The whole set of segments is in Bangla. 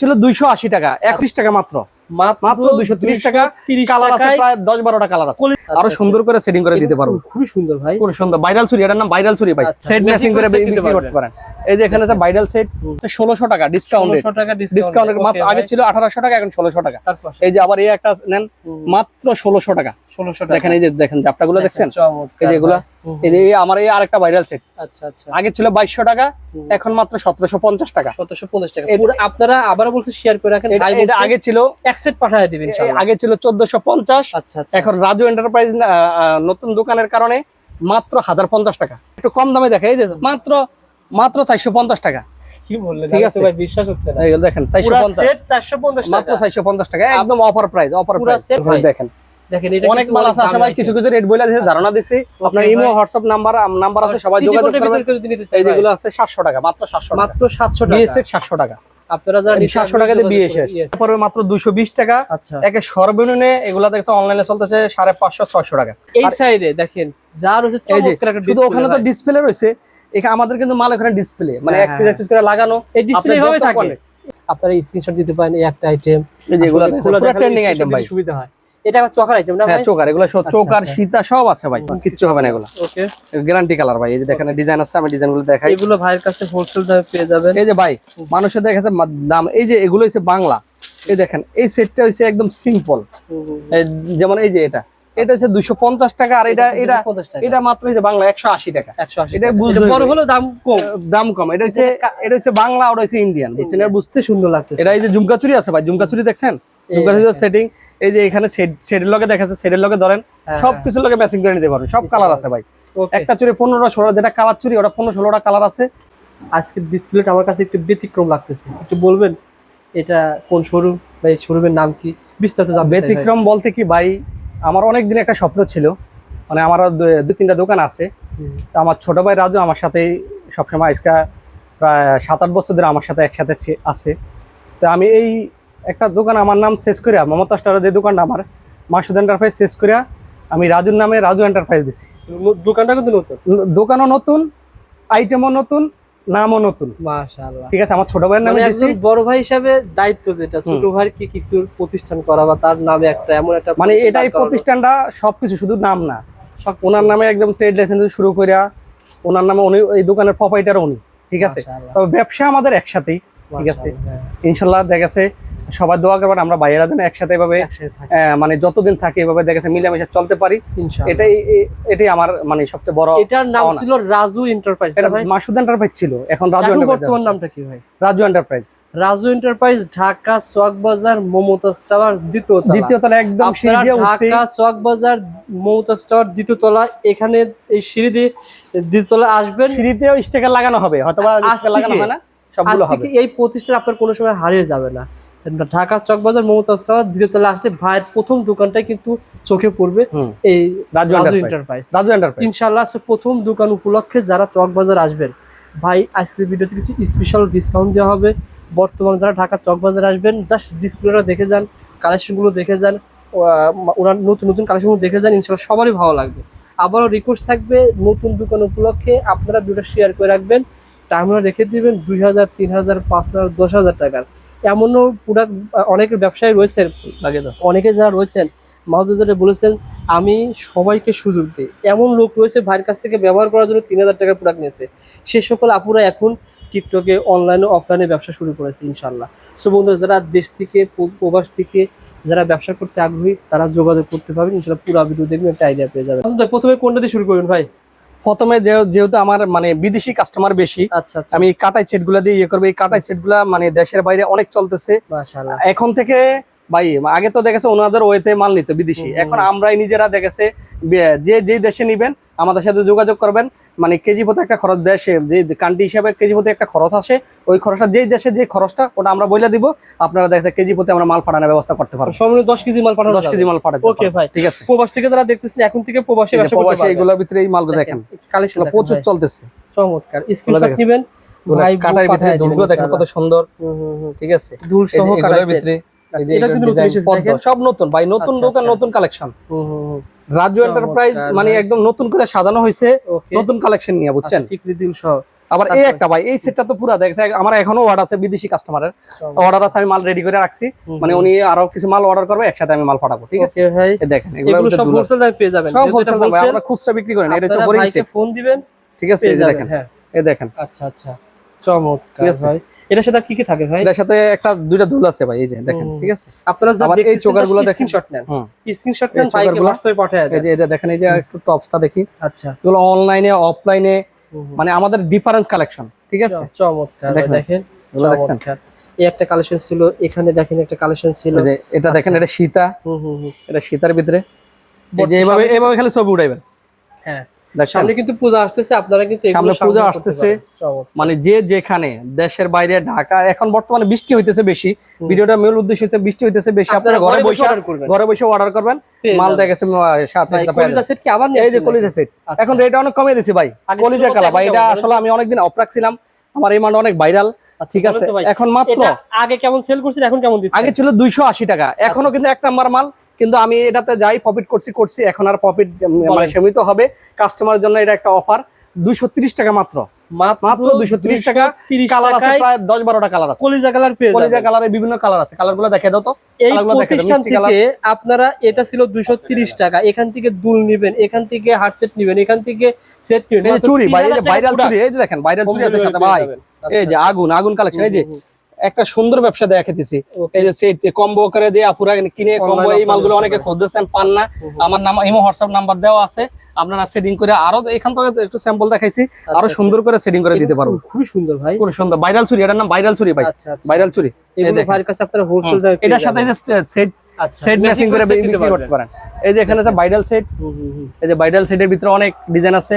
ছিল দুইশো আশি টাকা একত্রিশ টাকা মাত্র। মাত্র দুইশো তিরিশ টাকা কালার আছে প্রায় দশ বারোটা কালার আছে। আরও সুন্দর করে সেটিং করে দিতে পারব। খুবই সুন্দর ভাই। খুব সুন্দর। ভাইরাল ছুরি এটার নাম ভাইরাল ছুরি ভাই। আচ্ছা, সেট ম্যাচিং করে বিক্রি করতে পারেন। এই যে এখানে আছে ভাইরাল সেট ষোলোশো টাকা ডিসকাউন্ট 1600 টাকা ডিসকাউন্ট ডিসকাউন্ট মাত্র আগে ছিল আঠারোশো টাকা এখন ষোলোশো টাকা। এই যে আবার এই একটা নেন মাত্র ষোলোশো টাকা। 1600 টাকা। দেখেন এই যে দেখেন জাপটাগুলো দেখছেন? এই যে এগুলা। এই যে আমার এই আরেকটা ভাইরাল সেট আচ্ছা আচ্ছা। আগে ছিল বাইশশো টাকা এখন মাত্র সতেরোশো পঞ্চাশ টাকা। 1750 টাকা। পুরো আপনারা আবারও বলছে শেয়ার করে রাখেন এটা আগে ছিল এক সেট পাঠিয়ে দিবেন ইনশাআল্লাহ। আগে ছিল চোদ্দশো পঞ্চাশ। আচ্ছা আচ্ছা। এখন রাজু এন্টারপ্রাইজ নতুন দোকানের কারণে মাত্র হাজার পঞ্চাশ টাকা। একটু কম দামে দেখে এই যে মাত্র মাত্র চারশো পঞ্চাশ টাকা। কি বললেন? ঠিক ঠিক আছে। আছে? ভাই বিশ্বাস হচ্ছে না। এই দেখেন চারশো পুরো পঞ্চাশ। সেট 450 মাত্র টাকা। চারশো পঞ্চাশ টাকা একদম অফার প্রাইস অফার প্রাইস দেখেন দেখেন এটা অনেক মাল আছে দামি আশা ভাই item। কিছু কিছু রেট বলে দিয়েছে ধারণা দিছি। আপনার ইমো হোয়াটসঅ্যাপ নাম্বার নাম্বার আছে সবাই যোগাযোগ করবেন। যদি নিতে চাই এই আছে সাতশো টাকা মাত্র সাতশো টাকা। মাত্র 700 টাকা। বিএস সাতশো টাকা। আপনারা যারা নিতে সাতশো আগ্রহী টাকা দিয়ে যোগাযোগ বিয়ে শেষ Yes, মাত্র দুশো বিশ টাকা। আচ্ছা। একে সর্বনিম্নে এগুলা দেখছে অনলাইনে চলতেছে সাড়ে পাঁচশো ছয়শো টাকা। এই সাইডে দেখেন যার হচ্ছে চমৎকার একটা শুধু ওখানে তো ডিসপ্লে রয়েছে। এখানে আমাদের কিন্তু মাল ওখানে ডিসপ্লে মানে হ্যাঁ, এক পিস এক পিস করে লাগানো এই ডিসপ্লে ভাবে থাকে। আপনারা স্ক্রিনশট দিতে পারেন এই একটা আইটেম ট্রেন্ডিং আইটেম ভাই। সুবিধা হয়। এটা চকার আইটেম না হ্যাঁ ভাই? চোকার এগুলো সব আচ্ছা, চোকার আচ্ছা। সীতা সব আছে ভাই কিচ্ছু হবে না এগুলো। ওকে। গ্যারান্টি কালার ভাই এই যে দেখেন ডিজাইন আছে আমি ডিজাইনগুলো দেখাই। এগুলো ভাইয়ের কাছে হোলসেল দামে পেয়ে যাবেন। এই যে ভাই মানুষের দেখেছে দাম এই যে এগুলো হচ্ছে বাংলা। এই দেখেন এই সেটটা হচ্ছে একদম সিম্পল যেমন এই যে এটা। এটা হচ্ছে দুশো পঞ্চাশ টাকা আর এটা এটা এটা মাত্র বাংলা একশো আশি টাকা। 180 এটা বুঝতে বড় হলো দাম কম। দাম কম। এটা হচ্ছে এটা হচ্ছে বাংলা হচ্ছে ইন্ডিয়ান বুঝছেন? এর বুঝতে সুন্দর লাগতেছে। এটা এই যে ঝুমকা চুরি আছে ভাই ঝুমকা চুরি দেখছেন? ঝুমকা চুরি সেটিং এই যে এখানে সেটের লগে দেখাচ্ছে সেটের লগে ধরেন হ্যাঁ, সব কিছুর লগে ম্যাচিং করে নিতে পারবেন। সব কালার আছে ভাই। একটা চুরি পনেরোটা ষোলো যেটা কালার চুরি ওটা পনেরো ষোলোটা কালার আছে। আজকের ডিসপ্লেটা আমার কাছে একটু ব্যতিক্রম লাগতেছে। একটু বলবেন এটা কোন শোরুম বা এই শোরুমের নাম কি? বিস্তারিত। ব্যতিক্রম বলতে কি ভাই আমার অনেক দিন একটা স্বপ্ন ছিল। মানে আমার দু- তিনটা দোকান আছে। তো আমার ছোট ভাই রাজু আমার সাথেই সবসময় আজকা প্রায় সাত আট বছর ধরে আমার সাথে একসাথে আছে। তো আমি এই একটা দোকান আমার নাম শেষ করিয়া মমতা স্টারের যে দোকানটা আমার মাসুদ এন্টারপ্রাইজ শেষ করিয়া আমি রাজুর নামে রাজু এন্টারপ্রাইজ দিছি। দোকানটা কিন্তু নতুন? দোকানও নতুন আইটেমও নতুন নামও নতুন মাশাআল্লাহ। ঠিক আছে আমার ছোট ভাইয়ের নামে মানে একজন বড় ভাই হিসাবে দায়িত্ব যেটা ছোট ভাইয়ের কি কিছু প্রতিষ্ঠান করা বা তার নামে একটা এমন একটা মানে এটাই প্রতিষ্ঠানটা সবকিছু শুধু নাম না। সব ওনার নামে একদম ট্রেড লাইসেন্স শুরু করিয়া ওনার নামে উনি এই দোকানের প্রপাইটার উনি ঠিক আছে? তবে ব্যবসা আমাদের একসাথেই ঠিক আছে? ইনশাল্লাহ দেখা গেছে সবার দোয়া করবেন আমরা বাইরেরা যেন একসাথে এভাবে মানে যতদিন থাকে এভাবে দেখেছে মিলেমিশে চলতে পারি। এটাই এটাই আমার মানে সবচেয়ে বড় এটার নাম ছিল রাজু এন্টারপ্রাইজ এটা ভাই? মাসুদ এন্টারপ্রাইজ ছিল এখন রাজু বর্তমান নামটা কি ভাই? Raju enterprise Raju enterprise Dhaka Chawk Bazar Momtaz tower দ্বিতীয় তলা। দ্বিতীয় তলা একদম সিঁড়ি দিয়ে উঠতে ঢাকা চক বাজার মমতাজ টাওয়ার দ্বিতীয় তলা এখানে এই সিঁড়ি দিয়ে দ্বিতীয় তলা আসবেন। সিঁড়িতেও স্টিকার লাগানো হবে হয়তো স্টিকার লাগানো হয় না সবগুলো হবে। এই প্রতিষ্ঠান আপনার কোনো সময় হারিয়ে যাবে না। ঢাকা চক বাজার মমতাজ টাওয়ার দ্বিতীয় তলা আসলে ভাইয়ের প্রথম দোকানটাই কিন্তু চোখে পড়বে এই রাজু এন্টারপ্রাইজ রাজু এন্টারপ্রাইজ ইনশাল্লাহ প্রথম দোকান উপলক্ষে যারা চক বাজার আসবেন ভাই আজকের ভিডিওতে কিছু স্পেশাল ডিসকাউন্ট দেওয়া হবে। বর্তমানে যারা ঢাকা চক বাজার আসবেন জাস্ট ডিসপ্লেটা দেখে যান কালেকশনগুলো দেখে যান ওনার নতুন নতুন কালেকশনগুলো দেখে যান ইনশাল্লাহ সবারই ভালো লাগবে। আবারও রিকোয়েস্ট থাকবে নতুন দোকান উপলক্ষে আপনারা ভিডিওটা শেয়ার করে রাখবেন। টাইমটা রেখে দিবেন দুই হাজার তিন হাজার পাঁচ হাজার দশ হাজার টাকার। এমনও প্রোডাক্ট অনেকের ব্যবসায়ী রয়েছেন। অনেকে যারা রয়েছেন মাহবুজারে বলেছেন আমি সবাইকে সুযোগ দিই। এমন লোক রয়েছে ভাইয়ের কাছ থেকে ব্যবহার করার জন্য তিন হাজার টাকার প্রোডাক্ট নিয়েছে। সে সকল আপুরা এখন টিকটকে অনলাইনে অফলাইনে ব্যবসা শুরু করেছে ইনশাল্লাহ সো বন্ধুরা যারা দেশ থেকে প্রবাস থেকে যারা ব্যবসা করতে আগ্রহী তারা যোগাযোগ করতে পারবেন। ইনশাল্লাহ পুরো ভিডিও দেখবেন একটা আইডিয়া পেয়ে যাবেন। প্রথমে কোনটা দিয়ে শুরু করবেন ভাই? প্রথমে যেহেতু আমার মানে বিদেশি কাস্টমার বেশি আচ্ছা আচ্ছা। আমি কাটাই সেটগুলা দিয়ে ইয়ে করব। এই কাটাই সেটগুলা মানে দেশের বাইরে অনেক চলতেছে। এখন থেকে ভাই আগে তো দেখেছে ওনাদের ওয়েতে মাল নিত বিদেশি। এখন আমরাই নিজেরা দেখেছে যে যে দেশে নিবেন আমাদের সাথে যোগাযোগ করবেন। মানে কেজি প্রতি একটা খরচ দেশে যে কান্ট্রি হিসাবে কেজি প্রতি একটা খরচ আসে ওই খরচটা যেই দেশে যে খরচটা ওটা আমরা বলে দিব আপনারা দেখেছে কেজি প্রতি আমরা মাল পাঠানোর ব্যবস্থা করতে পারব। সর্বনিম্ন দশ কেজি মাল পাঠানো দশ কেজি মাল পাঠাতে ওকে ভাই। ঠিক আছে। প্রবাস থেকে যারা দেখতেছেন এখন থেকে প্রবাসী প্রবাসী এইগুলোর ভিতরে এই মালগুলো দেখেন। কালেকশন এগুলো প্রচুর চলতেছে। চমৎকার। স্ক্রিনশট নেবেন। কাটার ভিতরে দুলগুলো দেখেন কত সুন্দর। ঠিক আছে। দুল সহ কাটার ভিতরে এটা কিন্তু দেখেন। সব নতুন ভাই নতুন আচ্ছা, দোকান আচ্ছা। নতুন কালেকশন রাজু এন্টারপ্রাইজ মানে একদম নতুন করে সাজানো হয়েছে নতুন কালেকশন নিয়ে বুঝছেন? আচ্ছা, আবার এই একটা ভাই এই সেটটা তো পুরো দেখছে আমার এখনও অর্ডার আছে বিদেশি কাস্টমারের অর্ডার আছে আমি মাল রেডি করে রাখছি। মানে উনি আরও কিছু মাল অর্ডার করবে একসাথে আমি মাল পাঠাবো ঠিক আছে? ভাই। দেখেন এগুলো সব হোলসেল দামে পেয়ে যাবেন সব হোলসেল দাম আমরা খুচরা বিক্রি করি না এটা হচ্ছে বোরিং সেট ফোন দিবেন ঠিক আছে এই দেখেন। হ্যাঁ। এই দেখেন। আচ্ছা আচ্ছা। চমৎকার ঠিক আছে? ভাই। এটার সাথে কি কি থাকে ভাই? এটার সাথে একটা দুইটা দুল আছে ভাই এই যে দেখেন ঠিক আছে? আপনারা যা এই চোকারগুলো দেখেন। স্ক্রিনশট নেন। স্ক্রিনশট এই নেন চোকারগুলো- হোয়াটসঅ্যাপে পাঠিয়ে এই যে এটা দেখেন এই যে একটু টপসটা দেখি। আচ্ছা। এগুলো অনলাইনে অফলাইনে। মানে আমাদের ডিফারেন্স কালেকশন ঠিক আছে? চমৎকার দেখেন। দেখেন এগুলো? চমৎকার। এই একটা কালেকশন ছিল এখানে দেখেন একটা কালেকশন ছিল। যে এটা দেখেন আচ্ছা। এটা সীতা। হুম হুম এটা সীতার ভিতরে। এই যে এইভাবে এইভাবে খালি ছবি উঠাইবেন। হ্যাঁ। সামনে কিন্তু পূজা আসতেছে আপনারা কিন্তু সামনে পূজা আসতেছে। মানে যে যেখানে দেশের বাইরে ঢাকা এখন বর্তমানে বৃষ্টি হইতেছে বেশি। ভিডিওটা মূল উদ্দেশ্য হচ্ছে বৃষ্টি হইতেছে বেশি। আপনারা ঘরে বসে। ঘরে বসে অর্ডার করবেন। মাল। দেখা গেছে কলিজা সেট কি আবার এই যে কলিজা সেট আচ্ছা। এখন রেট অনেক কমিয়ে দিছি ভাই। কলিজা কালা ভাই এটা আসলে আমি অনেকদিন অফ রাখছিলাম আমার এই মালটা অনেক ভাইরাল আচ্ছা, ঠিক আছে। এখন মাত্র আগে কেমন সেল করছেন এখন কেমন দিচ্ছেন? আগে ছিল দুইশো আশি টাকা। এখনও কিন্তু এক নাম্বার মাল। কিন্তু আমি এটাতে যাই প্রফিট করছি করছি এখন আর প্রফিট মানে সীমিত হবে। কাস্টমারের জন্য এটা একটা অফার দুইশো ত্রিশ টাকা মাত্র। মাত্র 230 টাকা। 230 কালার আছে প্রায় দশ বারোটা কালার আছে। কলিজা কালার কলিজা কালারের বিভিন্ন কালার আছে। কালারগুলো দেখে দাও তো। এই দেখে প্রতিষ্ঠান থেকে আপনারা এটা ছিল দুইশো তিরিশ টাকা। এখান থেকে দুল নিবেন এখান থেকে নিবেন এখান থেকে সেট নিবেন। চুরি ভাই এই 3000 যে টাকা ভাইরাল চুরি এই দেখেন ভাইরাল চুরি আছে সাথে ভাই। এই যে আচ্ছা, আগুন আগুন কালেকশন এই যে একটা সুন্দর ব্যবসা দেখাতেছি দিছি এই যে সেই কম্বো করে দিয়ে আপুরা কিনে কম্বো এই মালগুলো অনেকে খুঁজতেছেন পান না। আমার নাম ইমো হোয়াটসঅ্যাপ নাম্বার দেওয়া আছে। আপনারা সেটিং করে আরও এখান থেকে একটু স্যাম্পল দেখাইছি আরও আচ্ছা, সুন্দর করে সেটিং করে দিতে পারব। খুবই সুন্দর ভাই। খুব সুন্দর। ভাইরাল চুরি এটার নাম ভাইরাল চুরি ভাই। আচ্ছা আচ্ছা। ভাইরাল চুরি এটার সাথে সেট আচ্ছা সেট ম্যাচিং করে বিক্রি করতে পারেন। এই যে এখানে আছে ভাইরাল সেট হুম, হুম, হুম। এই যে ভাইরাল সেটের ভিতরে অনেক ডিজাইন আছে।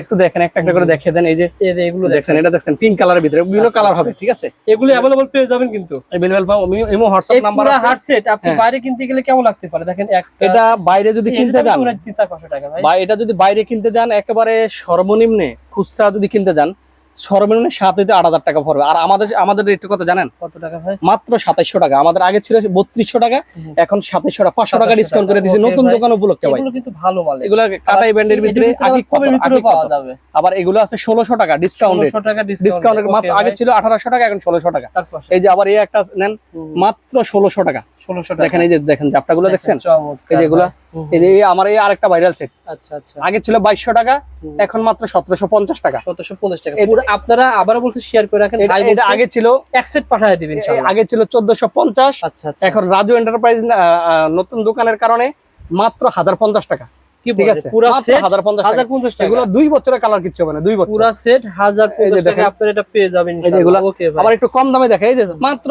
একটু দেখেন একটা একটা করে দেখিয়ে দেন এই যে এগুলো দেখছেন এটা দেখছেন পিঙ্ক কালারের ভিতরে বিভিন্ন আচ্ছা, কালার আচ্ছা। হবে ঠিক আছে? এগুলো পেয়ে যাবেন কিন্তু। এভেলেবল পাবো আমি হোয়াটসঅ্যাপ নাম্বার আছে। হার্ট সেট আপনি হ্যাঁ। বাইরে কিনতে গেলে কেমন লাগতে পারে? দেখেন একটা এটা বাইরে যদি কিনতে যান টাকা ভাই। এটা যদি বাইরে কিনতে যান একেবারে সর্বনিম্নে খুচরা যদি কিনতে যান সর্বনিম্ন সাত হইতে আট হাজার টাকা পড়বে। আর আমাদের আমাদের কত জানেন? কত টাকা ভাই? মাত্র সাতাইশশো টাকা। আমাদের আগে ছিল বত্রিশশো টাকা এখন সাতাইশশো টাকা। পাঁচশো টাকা ডিসকাউন্ট করে দিয়েছে। নতুন দোকান উপলক্ষে ভাই। কিন্তু ভালো মাল এগুলো। কাটাই ব্যান্ডের ভিতরে ভিতরে পাওয়া যাবে? আবার এগুলো আছে ষোলোশো টাকা ডিসকাউন্ট ডিসকাউন্ট মাত্র আগে ছিল আঠারোশো টাকা এখন ষোলোশো টাকা। এই যে আবার এই একটা নেন মাত্র ষোলোশো টাকা। ষোলোশো টাকা। দেখেন এই যে দেখেন জাপটাগুলো দেখছেন? এই এই আমার এই আরেকটা ভাইরাল সেট আচ্ছা আচ্ছা। আগে ছিল বাইশশো টাকা এখন মাত্র সতেরোশো পঞ্চাশ টাকা। সতেরোশো পঞ্চাশ টাকা। পুরো আপনারা আবারও বলছে শেয়ার করে রাখেন এটা ভাই এটা আগে ছিল এক সেট পাঠিয়ে দিবেন আগে ছিল চোদ্দশো পঞ্চাশ। আচ্ছা আচ্ছা। এখন রাজু এন্টারপ্রাইজ নতুন দোকানের কারণে মাত্র হাজার পঞ্চাশ টাকা। কি ঠিক আছে? পুরো সেট হাজার পঞ্চাশ হাজার টাকা। পঞ্চাশ এগুলো দুই বছরের কালার কিচ্ছু হবে না দুই বছর। পুরো সেট হাজার এই যে পঞ্চাশ টাকা আপনারা এটা পেয়ে যাবেন এগুলা ওকে ভাই। আবার একটু কম দামে দেখে এই যে মাত্র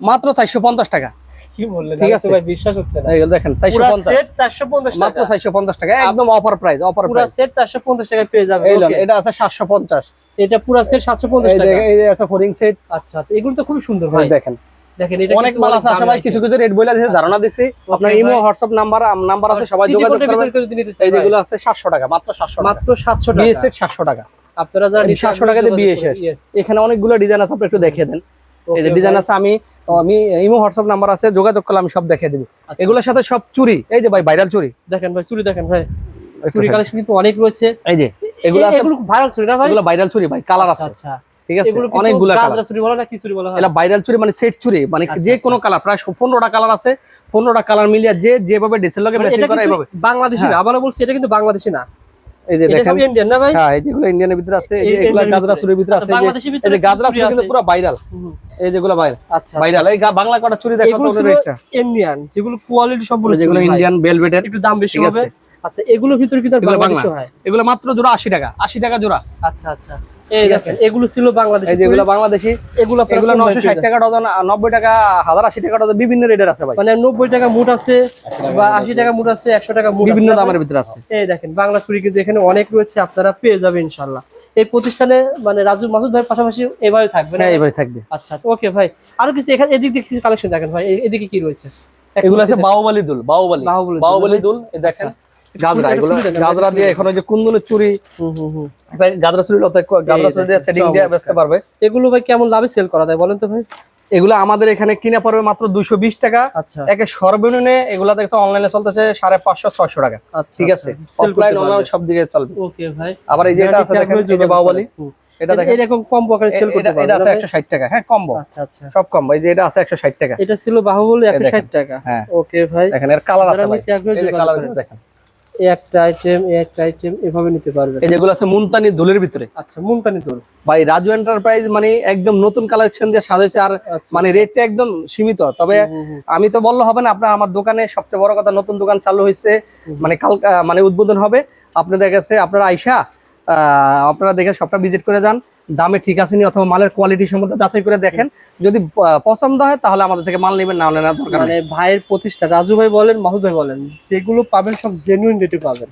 মাত্র চারশো পঞ্চাশ টাকা। কি বললেন? ঠিক ঠিক আছে। আছে। ভাই বিশ্বাস হচ্ছে না। এইগুলো দেখেন চারশো পুরো পঞ্চাশ। সেট চারশো পঞ্চাশ মাত্র টাকা। চারশো পঞ্চাশ টাকা একদম অফার প্রাইস অফার পুরো সেট চারশো পঞ্চাশ টাকায় পেয়ে যাবেন। এই লোন, okay? এটা আছে সাতশো পঞ্চাশ। এটা পুরো সেট সাতশো পঞ্চাশ এই যে টাকা। এই আছে ফোরিং সেট আচ্ছা আচ্ছা এগুলো তো খুবই সুন্দর ভাই। দেখেন। দেখেন এটা অনেক মাল আছে আশা ভাই কিছু কিছু রেট বলে দিয়েছে ধারণা দিছি। আপনার ইমো হোয়াটসঅ্যাপ নাম্বার নাম্বার আছে সবাই যোগাযোগ করবেন। যদি নিতে ভাই, যেগুলো আছে সাতশো টাকা মাত্র সাতশো টাকা। মাত্র সাতশো বিয়ে টাকা। সেট সাতশো টাকা। আপনারা যারা 700 টাকা দিয়ে করবেন। এখানে অনেকগুলো ডিজাইন আছে আপনি একটু দেখিয়ে দেন। এই যে ডিজাইন আছে আমি আমি ইমো হোয়াটসঅ্যাপ নাম্বার আছে যোগাযোগ করলে আমি সব দেখিয়ে দিবি। আচ্ছা। এগুলোর সাথে সব চুরি। এই যে ভাই ভাইরাল চুরি। দেখেন ভাই চুরি দেখেন ভাই। চুরি কালেকশন কিন্তু অনেক রয়েছে। এই যে এগুলো আছে। এগুলো ভাইরাল চুরি না ভাই? এগুলো ভাইরাল চুরি ভাই কালার আছে। আচ্ছা। ঠিক আছে? এগুলো কালার চুরি বলা না কি চুরি বলা হয়। এটা ভাইরাল চুরি মানে সেট চুরি মানে আচ্ছা, যে কোনো কালার প্রায় পনেরোটা কালার আছে। পনেরোটা কালার মিলিয়ে যে যেভাবে ডেসের লগে মানে ম্যাচিং করা কিন্তু এইভাবে। বাংলাদেশি না আবারও বলছি এটা কিন্তু বাংলাদেশি না। এই যে দেখেন ইন্ডিয়ান না ভাই? হ্যাঁ এই যেগুলো ইন্ডিয়ানের ভিতরে আছে এই যে এই এগুলো Indian-এর গাজরা চুরির ভিতরে আচ্ছা, আছে এই যে- বাংলাদেশের এই ভিতরে যে গাজরা চুরি চুরি কিন্তু পুরো ভাইরাল এই যেগুলো ভাইরাল আচ্ছা ভাইরাল এই বাংলা কটা চুরি দেখো এগুলো তো রেটটা ইন্ডিয়ান যেগুলো কোয়ালিটি সম্পূর্ণ যেগুলো ইন্ডিয়ান একটু দাম বেশি হবে। আচ্ছা এগুলোর ভিতরে এগুলো বাংলাদেশি হয়। এগুলো মাত্র জোড়া আশি টাকা আশি টাকা জোড়া। আচ্ছা আচ্ছা। এই ঠিক দেখেন এগুলো ছিল বাংলাদেশি যেগুলো বাংলাদেশি এগুলো এগুলো কোন নশো দামে ষাট পেয়ে টাকা ডজন নব্বই টাকা হাজার আশি টাকা ডজন বিভিন্ন রেটের আছে ভাই। মানে নব্বই টাকা মুঠ আছে বা আশি টাকা মুঠ আছে একশো টাকা মুঠ বিভিন্ন দামের ভিতরে আছে। এই দেখেন বাংলা চুরি কিন্তু এখানে অনেক রয়েছে আপনারা পেয়ে যাবেন ইনশাল্লাহ এই প্রতিষ্ঠানে মানে রাজু মাসুদ ভাই পাশাপাশি এভাবে থাকবে না? হ্যাঁ এইভাবে থাকবে। আচ্ছা আচ্ছা ওকে ভাই। আরও কিছু এখানে এদিক দিয়ে কিছু কালেকশন দেখেন ভাই এদিকে কি রয়েছে? এগুলো আছে বাহুবলি দুল বাহুবলি। বাহুবলী দুল, এই দেখেন। আচ্ছা। গাজরা এগুলো গাজরা দিয়ে এখন ওই যে কুন্দুলের চুরি গাজরা চুরি গাজরা চুরি দিয়ে সেটিং দিয়ে বেচতে পারবে। এগুলো ভাই কেমন লাভে সেল করা যায় বলেন তো ভাই? এগুলো আমাদের এখানে কিনে পড়বে মাত্র দুইশো বিশ টাকা। আচ্ছা। একে সর্বনিম্নে এগুলা দেখছ অনলাইনে চলতেছে সাড়ে পাঁচশো ছয়শো টাকা। আচ্ছা ঠিক আছে? অফলাইন অনলাইন সব দিকে চলবে। ওকে ভাই। আবার এই যে এটা আছে দেখেন এই যে বাহুবলী এটা দেখেন। এরকম কম আকারে সেল করতে এটা- এটা পারবেন আছে একশো ষাট টাকা হ্যাঁ কম্বো। আচ্ছা আচ্ছা। সব কম্বো এই যে এটা আছে একশো ষাট টাকা। এটা ছিল বাহুবলী এই দেখেন। 160 টাকা। হ্যাঁ। ওকে ভাই। দেখেন এর কালার আছে ভাই। এই কালার দেখেন। এই একটা আইটেম এই একটা আইটেম এভাবে নিতে পারবেন এই যেগুলো আছে মুনতানি দুলের ভিতরে। আচ্ছা মুলতানি দোল। ভাই রাজু এন্টারপ্রাইজ মানে একদম নতুন কালেকশন দিয়ে সাজাইছে আর আচ্ছা মানে রেটটা একদম সীমিত। তবে আমি তো বললে হবে না আপনার আমার দোকানে সবচেয়ে বড় কথা নতুন দোকান চালু হয়েছে মানে কাল মানে উদ্বোধন হবে। আপনাদের কাছে আপনারা আইসা আহ, আপনারা দেখে সবটা ভিজিট করে যান। দামে ঠিক আছে নি অথবা মালের কোয়ালিটি সম্বন্ধে যাচাই করে দেখেন। যদি পছন্দ হয় তাহলে আমাদের থেকে মাল নেবেন না নেওয়ার দরকার নেই। মানে ভাইয়ের প্রতিষ্ঠা রাজু ভাই বলেন মাহুদ ভাই বলেন যেগুলো পাবেন সব জেনুইন রেটে পাবেন।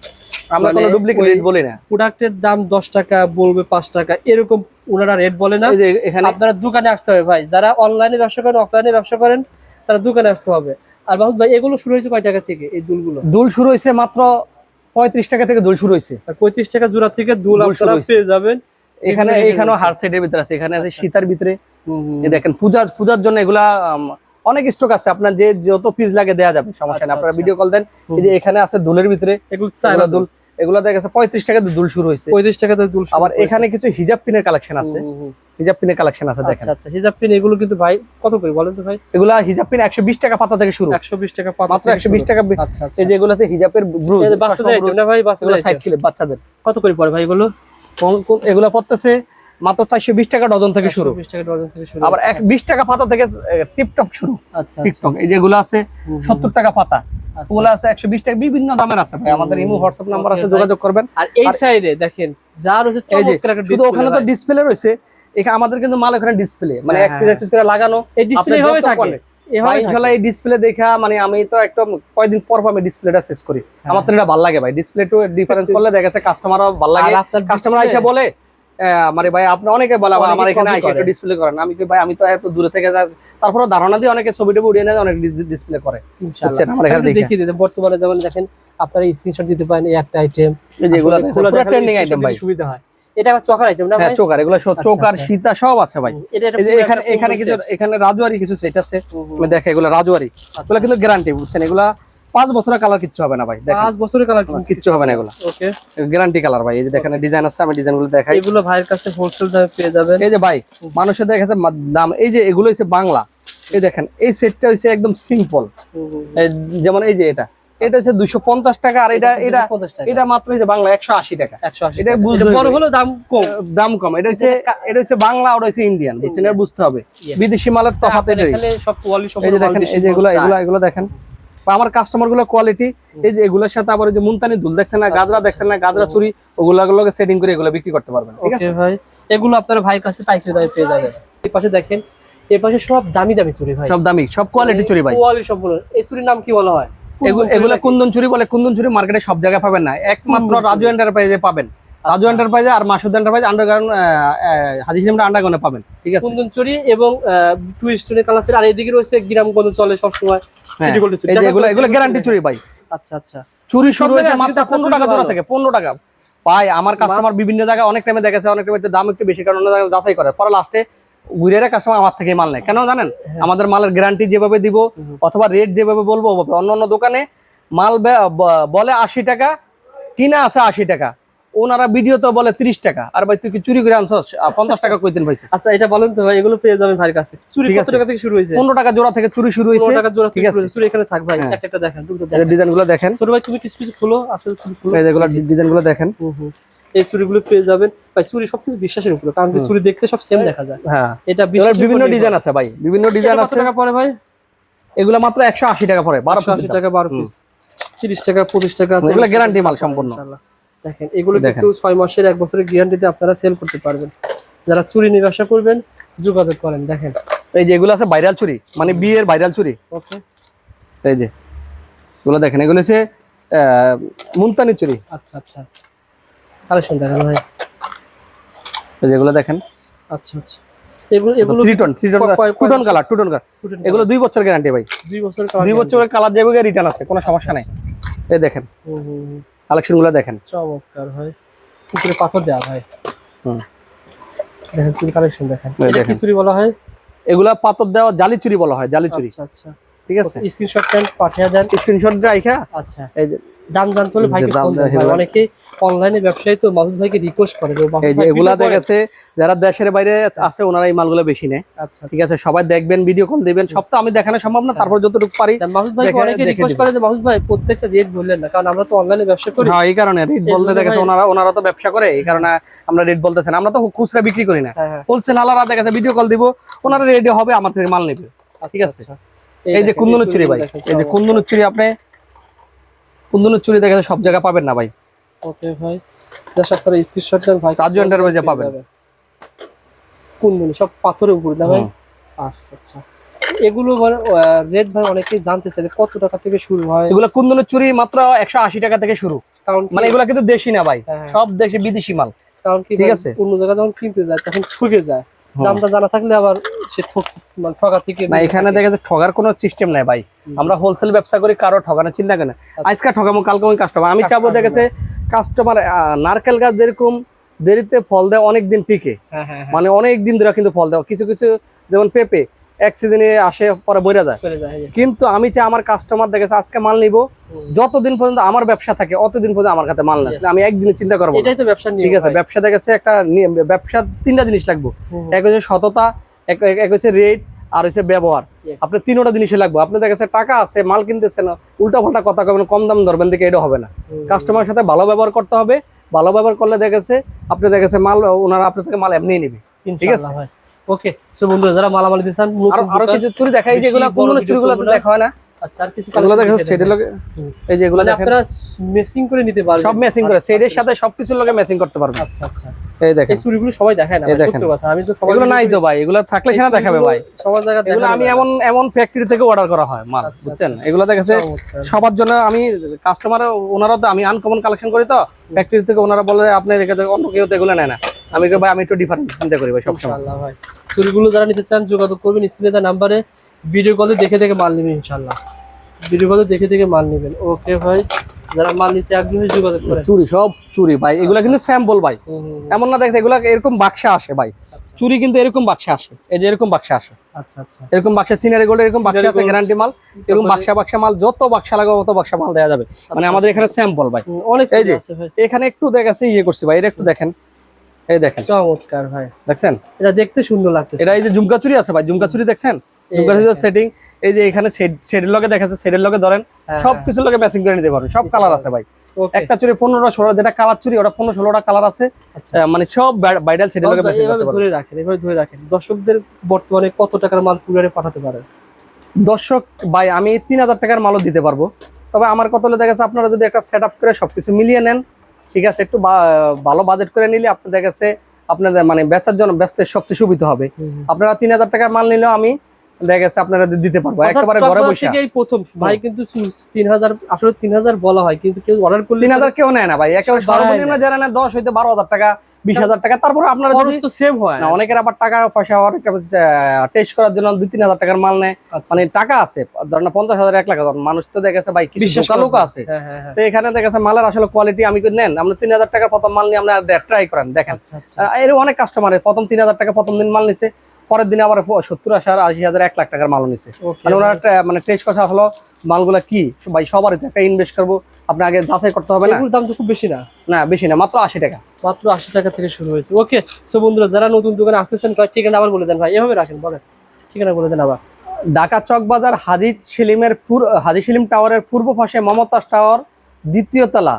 আমরা কোনো মানে ডুপ্লিকেট রেট বলি না। প্রোডাক্টের দাম দশ টাকা বলবে পাঁচ টাকা এরকম ওনারা রেট বলে না। এখানে আপনারা দোকানে আসতে হবে ভাই। যারা অনলাইনে ব্যবসা করেন অফলাইনে ব্যবসা করেন তারা দোকানে আসতে হবে। আর মাহুদ ভাই এগুলো শুরু হয়েছে কয় টাকা থেকে এই দুলগুলো? দুল শুরু হয়েছে মাত্র পঁয়ত্রিশ টাকা থেকে দুল শুরু হয়েছে। আর পঁয়ত্রিশ টাকা জোড়া থেকে দুল আপনারা। পেয়ে যাবেন। এখানে এখানেও হার্ড সাইডের ভিতরে আছে। এখানে আছে সীতার ভিতরে। হুম, হুম, এই দেখেন পূজার পূজার জন্য এগুলা অনেক স্টক আছে। আপনার যে যত পিস লাগে দেয়া যাবে সমস্যা নেই। আচ্ছা, আপনারা আচ্ছা। ভিডিও কল দেন। এই যে এখানে আছে দুলের ভিতরে। এগুলো দুল। এগুলা দেখা গেছে পঁয়ত্রিশ টাকা দুল শুরু হয়েছে। পঁয়ত্রিশ টাকা দুল শুরু আবার এখানে কিছু হিজাব পিনের কালেকশন আছে। হিজাব পিনের কালেকশন আছে দেখেন। আচ্ছা আচ্ছা। হিজাব পিন এগুলো কিন্তু ভাই কত করে বলেন তো ভাই? এগুলা হিজাব পিন একশো বিশ টাকা পাতা থেকে শুরু। একশো বিশ টাকা পাতা মাত্র থেকে একশো বিশ শুরু। টাকা বি- আচ্ছা আচ্ছা। এই যে এগুলো আছে হিজাবের ব্রুজ এই যে বাচ্চাদের না ভাই বাচ্চাদের সাইড item। বাচ্চাদের। কত করে পড়ে ভাই এগুলো? এগুলা পড়তেছে মাত্র চারশো বিশ টাকা ডজন থেকে শুরু। 120 টাকা ডজন থেকে শুরু আবার এক বিশ টাকা পাতা থেকে টিপটপ শুরু। আচ্ছা আচ্ছা। এই যেগুলো আছে। সত্তর টাকা পাতা। আচ্ছা। ওগুলো আছে একশো বিশ টাকা বিভিন্ন দামের আছে ভাই। আমাদের ইমো হোয়াটসঅ্যাপ নাম্বার আছে যোগাযোগ করবেন। আর এই সাইডে দেখেন যে শুধু ওখানে তো ডিসপ্লে রয়েছে। এখানে আমাদের কিন্তু মাল ওখানে ডিসপ্লে মানে হ্যাঁ, এক পিস করে লাগানো। এই ডিসপ্লে এভাবে যত থাকে ভাই। এই ডিসপ্লে দেখা মানে আমি তো একদম কয়দিন পর আমি ডিসপ্লেটা শেষ করি। হ্যাঁ। আমার তো এটা ভালো লাগে ভাই। ডিসপ্লে টু ডিফারেন্স করলে দেখা যাচ্ছে কাস্টমারও ভালো লাগে। আপনার কাস্টমার আইসা বলে মানে ভাই আপনি অনেকে বলে আমার এখানে আইসা একটু। ডিসপ্লে করেন। আমি কি ভাই আমি তো এত দূরে থেকে তারপরে ধারণা দিয়ে অনেকে ছবি টবি উড়িয়ে নেয় অনেক ডিসপ্লে করে। বুঝছেন, আমার এখানে দেখে। দেখিয়ে দিতে বর্তমানে যেমন দেখেন আপনারা স্ক্রিনশট দিতে পারেন এই একটা আইটেম এই যে এগুলো ট্রেন্ডিং আইটেম ভাই। সুবিধা হয়। এটা চকার আইটেম না হ্যাঁ চোকার এগুলো সব আচ্ছা, চোকার আচ্ছা। সীতা সব আছে ভাই। এখানে এখানে কিছু এখানে রাজুয়ারি কিছু সেট আছে। হুম, হুম। তুমি দেখো এগুলো রাজুয়ারি এগুলো কিন্তু গ্যারান্টি বুঝছেন এগুলা পাঁচ বছরের কালার কিচ্ছু হবে না ভাই পাঁচ বছরের কালার কিচ্ছু হবে না এগুলো। ওকে গ্যারান্টি কালার ভাই এই যে দেখেন ডিজাইন আছে আমি ডিজাইনগুলো দেখাই। এগুলো ভাইয়ের কাছে হোলসেল দামে পেয়ে যাবেন। এই যে ভাই মানুষের দেখেছে দাম এই যে এগুলো হচ্ছে বাংলা। এই দেখেন এই সেটটা হচ্ছে একদম সিম্পল। যেমন এই যে এটা। এটা হচ্ছে দুইশো পঞ্চাশ টাকা আর এটা এটা এটা মাত্র বাংলা একশো আশি টাকা। 180 এটা টাকা। বুঝতে এটা বড় হবে। দাম কম। দাম কম। এটা হচ্ছে এটা হচ্ছে বাংলা ওটা হচ্ছে ইন্ডিয়ান বুঝছেন? বুঝতে হবে। বিদেশি মালের তফাৎ এটাই। সব কোয়ালিটি এই যে দেখেন এই যে এগুলো এগুলো এগুলো দেখেন। আমার কাস্টমারগুলো কোয়ালিটি এই যে এগুলোর সাথে আবার যে মুনতানি দুল দেখছেন না গাজরা আচ্ছা, দেখছেন না গাজরা চুরি ওগুলা গুলোকে সেটিং করে এগুলো বিক্রি করতে পারবেন ঠিক আছে? ভাই। এগুলো আপনার ভাইয়ের কাছে পাইকারি দামে পেয়ে যাবেন। এই পাশে দেখেন এই পাশে সব দামি দামি চুরি ভাই। সব দামি সব কোয়ালিটি চুরি ভাই। কোয়ালিটি সম্পূর্ণ। এই চুরির নাম কি বলা হয়? এগুলো কুন্দন চুরি বলে কুন্দন চুরি মার্কেটে সব জায়গায় পাবেন না। একমাত্র। রাজু এন্টারপ্রাইজে পাবেন। রাজু আচ্ছা। এন্টারপ্রাইজে আর Masud enterprise underground Haji cinema আন্ডারগ্রাউন্ডে পাবেন। ঠিক আছে? কুন্দন চুরি এবং টু স্টোনের কালার আর এদিকে রয়েছে গ্রামগঞ্জ চলে সব সময় সিটি গোল্ড চুরি। এগুলো এগুলো গ্যারান্টি চুরি। ভাই। আচ্ছা আচ্ছা। চুরি সব শুরু হয়েছে মাত্র আসলে তো পনেরো চুরি টাকা জোড়া ভালো। থেকে পনেরো টাকা। ভাই আমার কাস্টমার বিভিন্ন জায়গায় অনেক টাইমে দেখেছে অনেক টাইমে দাম একটু বেশি কারণ অন্য জায়গায় যাচাই করে। পরে লাস্টে ঘুরে কাস্টমার আমার থেকে মাল নেয়। কেন জানেন? আমাদের মালের গ্যারান্টি যেভাবে দিব অথবা রেট যেভাবে বলব ওভাবে অন্য অন্য দোকানে মাল বলে আশি টাকা কিনা আছে আশি টাকা। ওনারা ভিডিও তো বলে তিরিশ টাকা। আর ভাই তুই কি চুরি করে আনছস? আহ, পঞ্চাশ টাকা কইতেন পাইছিস আচ্ছা এটা বলেন তো ভাই এগুলো পেয়ে যাবেন ভাইয়ের কাছে। চুরি কত টাকা থেকে শুরু হয়েছে? পনেরো টাকা জোড়া থেকে চুরি শুরু হয়েছে। পনেরো টাকা জোড়া ঠিক থেকে আছে। চুরি এখানে থাক ভাই হ্যাঁ। একটা একটা দেখেন দ্রুত দেখেন। ডিজাইনগুলো দেখেন। ছোট ভাই তুমি কিছু কিছু খুলো আসলে চুরি খুলো। এই যেগুলো ডিজাইনগুলো দেখেন। এই চুরিগুলো পেয়ে যাবেন। ভাই চুরি সব থেকে বিশ্বাসের উপরে কারণ চুরি দেখতে সব সেম দেখা যায়। হ্যাঁ। এটা বিভিন্ন ডিজাইন আছে ভাই। বিভিন্ন ডিজাইন আছে। টাকা পড়ে ভাই? এগুলো মাত্র একশো আশি টাকা পড়ে বারো আশি টাকা বারো পিস তিরিশ টাকা পঁচিশ টাকা এগুলো গ্যারান্টি মাল সম্পূর্ণ। ইনশাআল্লাহ। দেখেন এগুলো। কিন্তু ছয় মাসের এক বছরের গ্যারান্টিতে আপনারা সেল করতে পারবেন। যারা চুরি নিরাশা করবেন যোগাযোগ করেন দেখেন। এই যে এগুলো আছে ভাইরাল চুরি মানে বিয়ের ভাইরাল চুরি। ওকে এই যে এগুলো দেখেন এগুলো হচ্ছে মুলতানি চুরি। আচ্ছা আচ্ছা। কালেকশন দেখেন ভাই। এই যে এগুলো দেখেন। আচ্ছা আচ্ছা। এগুলো এগুলো three tone colour two tone colour এগুলো দুই বছর গ্যারান্টি ভাই। দুই বছর দুই বছরের কালার যাবে রিটার্ন আছে কোনো সমস্যা নাই। এই দেখেন। গুলো দেখেন। চমৎকার হয় উপরে পাথর দেওয়া হয় হুম। দেখেন চুরি কালেকশন দেখেন। এটা কি চুরি বলা হয়? এগুলা পাথর দেওয়া জালি চুরি বলা হয় জালি চুরি। আচ্ছা আচ্ছা। ঠিক আছে? স্ক্রিনশট পাঠিয়ে দেন। স্ক্রিনশট রাইখা? আচ্ছা। এই যে দাম জানতে হলে ভাইকে ফোন দেন ভাই। অনেকে অনলাইনে ব্যবসায়ী তো মাসুদ ভাইকে রিকোয়েস্ট করে যে এই যে এগুলা দেখেছে যারা দেশের বাইরে আছে ওনারা এই মালগুলো বেশি নেয়। আচ্ছা ঠিক আছে? সবাই দেখবেন ভিডিও কল দিবেন। সব তো আমি দেখানো সম্ভব না তারপর যতটুকু পারি আচ্ছা। মাসুদ ভাই অনেকে রিকোয়েস্ট করে যে মাসুদ ভাই প্রত্যেকটা রেট বললেন না। কারণ আমরা তো অনলাইনে ব্যবসা করি। হ্যাঁ এই কারণে রেট বলতে দেখেছে ওনারা ওনারা তো ব্যবসা করে এই কারণে আমরা রেট বলতেছেন আমরা তো খুচরা বিক্রি করি না। হ্যাঁ হ্যাঁ। হোলসেল হালারা দেখেছে ভিডিও কল দিব ওনারা রেডি হবে আমার থেকে মাল নেবে। ঠিক আছে। এই যে কুন্দনের চুরি ভাই এই যে কুন্দনের চুরি আপনি কুন্দনের চুরি দেখেছে সব জায়গায় পাবেন না ভাই। ওকে ভাই জাস্ট আপনারা স্ক্রিনশট দেন ভাই রাজু এন্টারপ্রাইজে পাবেন। কুন্দনি সব পাথরের উপর না ভাই? আচ্ছা আচ্ছা। এগুলো রেট ভাই অনেকেই জানতে চাই যে কত টাকা থেকে শুরু হয়। এগুলো কুন্দনের চুরি মাত্র একশো আশি টাকা থেকে শুরু। কারণ মানে এগুলা কিন্তু দেশি না ভাই হ্যাঁ। সব দেশে বিদেশি মাল। কারণ কি ঠিক আছে। অন্য জায়গায় যখন কিনতে যায় তখন ঠকে যায়। দামটা জানা থাকলে আবার সে মানে ঠকা থেকে না এখানে দেখা যাচ্ছে ঠগার কোনো সিস্টেম নাই ভাই। আমরা হোলসেল ব্যবসা করি কারও ঠগানোর চিন্তা করি না আজকে ঠগামো কালকে আমি কাস্টমার আমি চাবো দেখেছে কাস্টমার নারকেল গাছ যেরকম দেরিতে ফল দেয় অনেক দিন টিকে। হ্যাঁ হ্যাঁ হ্যাঁ। মানে অনেক দিন ধরে কিন্তু ফল দেওয়া কিছু কিছু যেমন পেঁপে এক সিজনে আসে পরে বইরা যায়। yes. কিন্তু আমি চাই আমার কাস্টমার দেখেছে আজকে মাল নিব যতদিন পর্যন্ত আমার ব্যবসা থাকে অতদিন পর্যন্ত আমার কাছে মাল না আমি একদিনে চিন্তা করব না। ঠিক আছে ব্যবসা দেখেছে একটা ব্যবসা তিনটা জিনিস লাগবে। এক হচ্ছে সততা এক হচ্ছে রেট আর হচ্ছে ব্যবহার। আপনি তিনটা জিনিসে লাগবে। আপনি দেখেছে টাকা আছে মাল কিনতেছেন উল্টা পাল্টা কথা কবেন কম দাম ধরবেন দেখে এটা হবে না। কাস্টমারের সাথে ভালো ব্যবহার করতে হবে ভালো ব্যবহার করলে দেখেছে আপনি দেখেছে মাল ওনারা আপনার থেকে মাল এমনি নিবে। ঠিক আছে। ওকে সো বন্ধুরা যারা মালামাল দিচ্ছেন আরও কিছু চুরি দেখাই যেগুলো কোন চুরিগুলো দেখা হয় না। আচ্ছা আর কিছু এগুলো দেখা সেটের লগে এই যে এগুলো আপনারা মেসিং করে নিতে পারবেন। সব ম্যাচিং করে আচ্ছা, সেটের সাথে সবকিছুর লগে ম্যাচিং করতে পারবেন। আচ্ছা আচ্ছা। এই দেখেন। এই চুরিগুলো সবাই দেখায় না এই ভাই, দেখেন। সত্যি কথা। আমি তো সবার এগুলো নাই তো ভাই এগুলো থাকলে এই দেখাবে ভাই। সবার জায়গায় এগুলো আমি এমন এমন ফ্যাক্টরি থেকে অর্ডার করা হয় মাল আচ্ছা, বুঝছেন? আচ্ছা। এগুলো দেখেছে সবার জন্য আমি কাস্টমার ওনারা তো আমি আনকমন কালেকশন করি তো। ফ্যাক্টরি থেকে ওনারা বলে আপনি দেখে অন্য কেউ তো এগুলো নেয় না। আমি ভাই আমি একটু ডিফারেন্স চিন্তা করি ভাই সবসময়। ভাই। চুরিগুলো যারা নিতে চান যোগাযোগ করবেন স্ক্রিনে দেওয়া নাম্বারে। ভিডিও কলে দেখে দেখে মাল নেবেন ইনশাআল্লাহ। ভিডিও কলে দেখে দেখে মাল নেবেন। ওকে ভাই যারা মাল নিতে আগ্রহী যোগাযোগ করেন। চুরি সব চুরি ভাই। এগুলো কিন্তু স্যাম্পল ভাই। এমন না দেখছে এগুলো এরকম বাক্সা আসে ভাই। আচ্ছা। চুরি কিন্তু এরকম বাক্সা আসে। এই যে এরকম বাক্সা আসে। আচ্ছা আচ্ছা। এরকম বাক্সা চিনারি গোল্ড এরকম বাক্সা আছে gold। গ্যারান্টি মাল। এরকম বাক্সা বাক্সা মাল যত বাক্সা লাগবে তত বাক্সা মাল দেওয়া যাবে। মানে আচ্ছা, আমাদের এখানে স্যাম্পল ভাই। অনেক এই যে। এখানে একটু দেখাচ্ছে ইয়ে করছি ভাই এটা একটু দেখেন। এই দেখেন। চমৎকার ভাই। দেখছেন? এটা দেখতে সুন্দর লাগতেছে। এটা এই যে ঝুমকা চুরি আছে ভাই ঝুমকা চুরি দেখছেন? ঝুমকা চুরি। সেটিং এই যে এখানে শেডের লগে দেখাচ্ছে শেডের লগে ধরেন হ্যাঁ, সব কিছুর লগে ম্যাচিং করে নিতে পারবেন সব কালার আছে ভাই। একটা চুরি পনেরোটা ষোলো যেটা কালার চুরি ওটা পনেরো ষোলোটা কালার আছে। আচ্ছা। মানে সব বাইডাল শেডের লগে ম্যাচিং এভাবে করতে পারবেন। ধরে রাখেন এভাবে ধরে রাখেন। দর্শকদের বর্তমানে কত টাকার মাল কুরিয়ারে পাঠাতে পারেন? দর্শক ভাই আমি তিন হাজার টাকার মালও দিতে পারব। তবে আমার কত হলে দেখা যাচ্ছে আপনারা যদি একটা সেট আপ করে সবকিছু মিলিয়ে নেন ঠিক আছে একটু ভালো বাজেট করে নিলে আপনাদের কাছে আপনাদের মানে বেচার জন্য ব্যস্তের সবচেয়ে সুবিধা হবে। আপনারা তিন হাজার টাকার মাল নিলেও আমি দেখা গেছে আপনারা দিতে পারব। একেবারে ঘরে বসে প্রথম। ভাই কিন্তু তিন হাজার আসলে তিন হাজার বলা হয় কিন্তু কেউ অর্ডার করলে কেউ নেয় না ভাই। একেবারে সর্বনিম্ন যারা নেয় দশ হইতে বারো হাজার টাকা বিশ হাজার টাকা। তারপর আপনার খরচ তো সেভ হয়। না অনেকের আবার টাকা পয়সা টেস্ট করার জন্য দুই তিন হাজার টাকার মাল নেয়। আচ্ছা। মানে টাকা আছে ধরেন পঞ্চাশ হাজার এক লাখ মানুষ তো দেখেছে ভাই কিছু লোক আছে। হ্যাঁ হ্যাঁ হ্যাঁ। তো এখানে দেখেছে মালের আসলে কোয়ালিটি আমি নেন আমরা তিন হাজার টাকার প্রথম মাল নিয়ে আমরা ট্রাই করেন দেখেন। আচ্ছা আচ্ছা। এর অনেক কাস্টমার প্রথম তিন হাজার টাকা প্রথম দিন মাল নিছে। পরের দিন আবার সত্তর হাজার আশি হাজার এক লাখ টাকার মাল নিছে। মানে ওনার একটা, মানে টেস্ট করা হলো মালগুলা কি? ভাই সবারই তো একটা ইনভেস্ট করব। আপনি আগে যাচাই করতে হবে না? দাম তো খুব বেশি না। না বেশি না মাত্র আশি টাকা। মাত্র আশি টাকা থেকে শুরু হয়েছে। ওকে সো বন্ধুরা যারা নতুন দোকানে আসতেছেন ঠিকানা আবার বলে দেন ভাই। এভাবে রাখেন বলেন। ঠিকানা বলে দেন আবার। ঢাকা চক বাজার হাজি সেলিমের পুর হাজি সেলিম টাওয়ারের পূর্ব পাশে মমতাজ টাওয়ার দ্বিতীয় তলা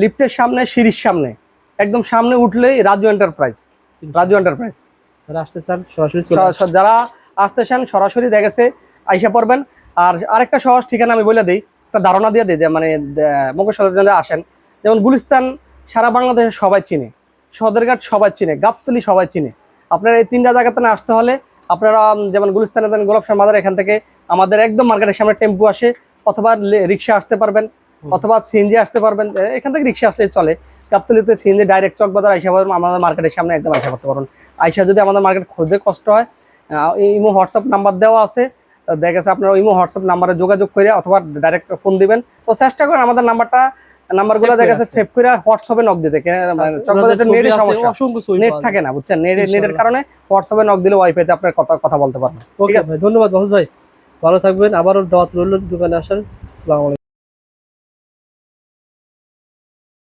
লিফটের সামনে সিঁড়ির সামনে। একদম সামনে উঠলেই রাজু এন্টারপ্রাইজ রাজু এন্টারপ্রাইজ যারা আসতে চান সরাসরি দেখেছে আইসা পড়বেন। আর আরেকটা সহজ ঠিকানা আমি বলে দিই একটা ধারণা দিয়ে দিই যে মানে যারা আসেন। যেমন গুলিস্তান সারা বাংলাদেশে সবাই চিনে সদরঘাট সবাই চিনে গাবতলি সবাই চিনে। আপনারা এই তিনটা জায়গাতে না আসতে হলে আপনারা যেমন গুলিস্তানে দেন গোলাপশাহ মাদার এখান থেকে আমাদের একদম মার্কেটের সামনে টেম্পু আসে অথবা রিক্সা আসতে পারবেন অথবা সিএনজি আসতে পারবেন এখান থেকে রিক্সা আসলে চলে। গাবতলিতে সিএনজি ডাইরেক্ট চক বাজার আইসা পারবেন আমাদের মার্কেটের সামনে একদম আইসা করতে পারবেন। আইসা যদি আমাদের মার্কেট খুঁজতে কষ্ট হয় ইমো হোয়াটসঅ্যাপ নাম্বার দেওয়া আছে দেখা গেছে আপনারা ইমো হোয়াটসঅ্যাপ নাম্বারে যোগাযোগ করে অথবা ডাইরেক্ট ফোন দিবেন। তো চেষ্টা করেন আমাদের নাম্বারটা নাম্বারগুলো দেখা যাচ্ছে সেভ করে হোয়াটসঅ্যাপে নক দিতে। মানে চকবাজারের নেটের সমস্যা। অসংখ্য নেট থাকে না বুঝছেন? নেট নেটের কারণে হোয়াটসঅ্যাপে নক দিলে ওয়াইফাইতে আপনার কথা কথা বলতে পারবেন। ঠিক আছে? ধন্যবাদ মাহমুদ ভাই। ভালো থাকবেন আবারও দাওয়াত রইল দোকানে আসার আসসালামু আলাইকুম।